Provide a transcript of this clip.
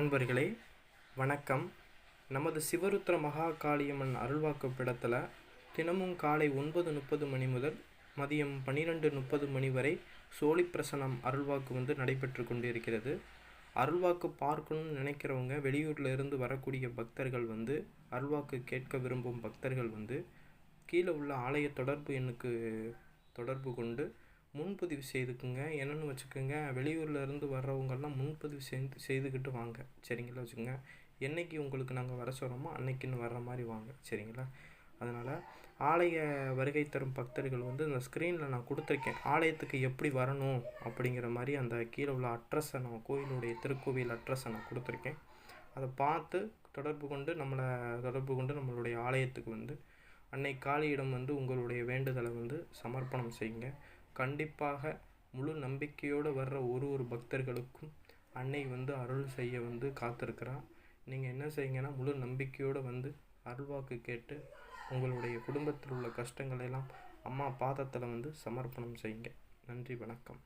அன்பர்களே வணக்கம். நமது சிவருத்ர மகா காளியம்மன் அருள்வாக்கு பீடத்தில் தினமும் காலை ஒன்பது முப்பது மணி முதல் மதியம் பன்னிரெண்டு முப்பது மணி வரை சோழி பிரசனம் அருள்வாக்கு வந்து நடைபெற்று கொண்டிருக்கிறது. அருள்வாக்கு பார்க்கணும்னு நினைக்கிறவங்க வெளியூரில் இருந்து வரக்கூடிய பக்தர்கள் வந்து அருள்வாக்கு கேட்க விரும்பும் பக்தர்கள் வந்து கீழே உள்ள ஆலய தொடர்பு எண்ணுக்கு தொடர்பு கொண்டு முன்பதிவு செய்துக்குங்க என்னென்னு வச்சுக்கோங்க வெளியூரில் இருந்து வர்றவங்கெல்லாம் முன்பதிவு செய்து செய்துக்கிட்டு வாங்க. சரிங்களா வச்சுக்கோங்க? என்னைக்கு உங்களுக்கு நாங்கள் வர சொல்கிறோமோ அன்னைக்குன்னு வர்ற மாதிரி வாங்க. சரிங்களா? அதனால் ஆலய வருகை தரும் பக்தர்கள் வந்து இந்த ஸ்க்ரீனில் நான் கொடுத்துருக்கேன். ஆலயத்துக்கு எப்படி வரணும் அப்படிங்கிற மாதிரி அந்த கீழே உள்ள அட்ரஸை நான் கோயிலுடைய திருக்கோவில் அட்ரஸை நான் கொடுத்துருக்கேன். அதை பார்த்து தொடர்பு கொண்டு நம்மளை தொடர்பு கொண்டு நம்மளுடைய ஆலயத்துக்கு வந்து அன்னை காளியிடம் வந்து உங்களுடைய வேண்டுதலை வந்து சமர்ப்பணம் செய்யுங்க. கண்டிப்பாக முழு நம்பிக்கையோடு வர்ற ஒரு ஒரு பக்தர்களுக்கும் அன்னை வந்து அருள் செய்ய வந்து காத்திருக்கிறான். நீங்கள் என்ன செய்யுங்கன்னா முழு நம்பிக்கையோடு வந்து அருள்வாக்கு கேட்டு உங்களுடைய குடும்பத்தில் உள்ள கஷ்டங்களெல்லாம் அம்மா பாதத்தில் வந்து சமர்ப்பணம் செய்யுங்க. நன்றி வணக்கம்.